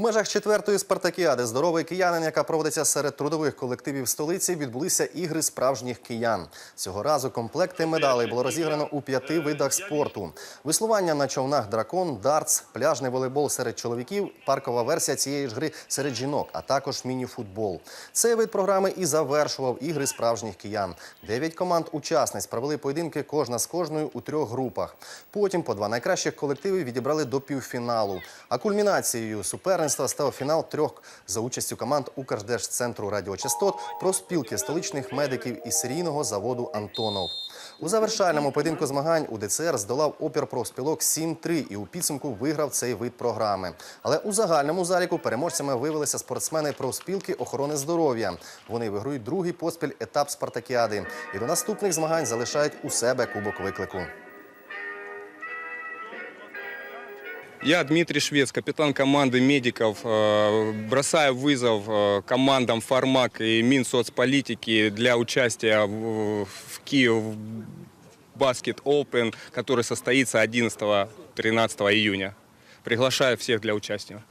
межах четвертої спартакіади здоровий киянин, яка проводиться серед трудових колективів столиці, відбулися ігри справжніх киян. Цього разу комплекти медалей було розіграно у п'яти видах спорту: веслування на човнах дракон, дартс, пляжний волейбол серед чоловіків, паркова версія цієї ж гри серед жінок, а також міні-футбол. Цей вид програми і завершував ігри справжніх киян. Дев'ять команд учасниць провели поєдинки кожна з кожною у трьох групах. Потім по два найкращих колективи відібрали до півфіналу. А кульмінацією суперництва став фінал трьох за участю команд Укрдержцентру радіочастот про спілки столичних медиків і серійного заводу Антонов. У завершальному поєдинку змагань УДЦР здолав опір профспілок 7-3 і у підсумку виграв цей вид програми. Але у загальному заліку переможцями виявилися спортсмени профспілки охорони здоров'я. Вони виграють другий поспіль етап спартакіади і до наступних змагань залишають у себе кубок виклику. Я Дмитрий Швец, капитан команды медиков. Э, Бросаю вызов э, командам Фармак и Минсоцполитики для участия в Киев Баскет Open, который состоится 11-13 июня. Приглашаю всех для участия.